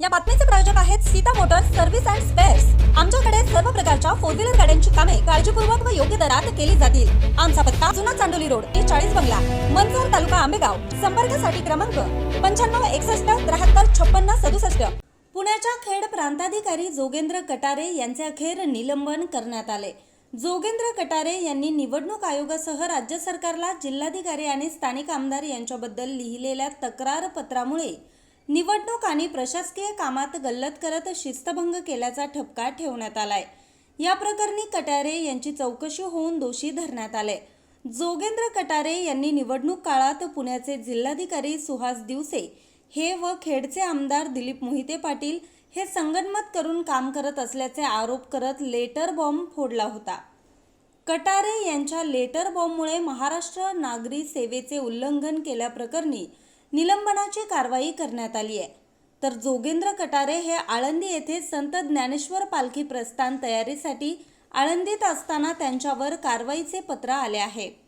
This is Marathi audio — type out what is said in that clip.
या बातमीचे प्रायोजक आहेत Sita motors service and spares. आमच्याकडे सर्व प्रकारच्या फोर व्हीलर गाड्यांची कामे काळजीपूर्वक व योग्य दरात केली जातील. आमचा पत्ता जुना चांडोली रोड ते चाळीस बंगला मनसर तालुका आंबेगाव. संपर्कासाठी क्रमांक पंच्याण्णव एकसष्ट त्र्याहत्तर छप्पन्न सदुसष्ट. पुण्याच्या खेड प्रांताधिकारी जोगेंद्र कटारे यांचे अखेर निलंबन करण्यात आले. जोगेंद्र कटारे यांनी निवडणूक आयोगासह राज्य सरकारला जिल्हाधिकारी आणि स्थानिक आमदार यांच्याबद्दल लिहिलेल्या तक्रार पत्रामुळे निवडणूक आणि प्रशासकीय कामात गल्लत करत शिस्तभंग केल्याचा ठपका ठेवण्यात आलाय. या प्रकरणी कटारे यांची चौकशी होऊन दोषी धरण्यात आले. जोगेंद्र कटारे यांनी निवडणूक काळात पुण्याचे जिल्हाधिकारी सुहास दिवसे हे व खेडचे आमदार दिलीप मोहिते पाटील हे संगनमत करून काम करत असल्याचे आरोप करत लेटर बॉम्ब फोडला होता. कटारे यांच्या लेटर बॉम्बमुळे महाराष्ट्र नागरी सेवेचे उल्लंघन केल्याप्रकरणी निलंबनाची कारवाई करण्यात आली आहे. तर जोगेंद्र कटारे हे आळंदी येथे संत ज्ञानेश्वर पालखी प्रस्थान तयारीसाठी आळंदीत असताना त्यांच्यावर कारवाईचे पत्र आले आहे.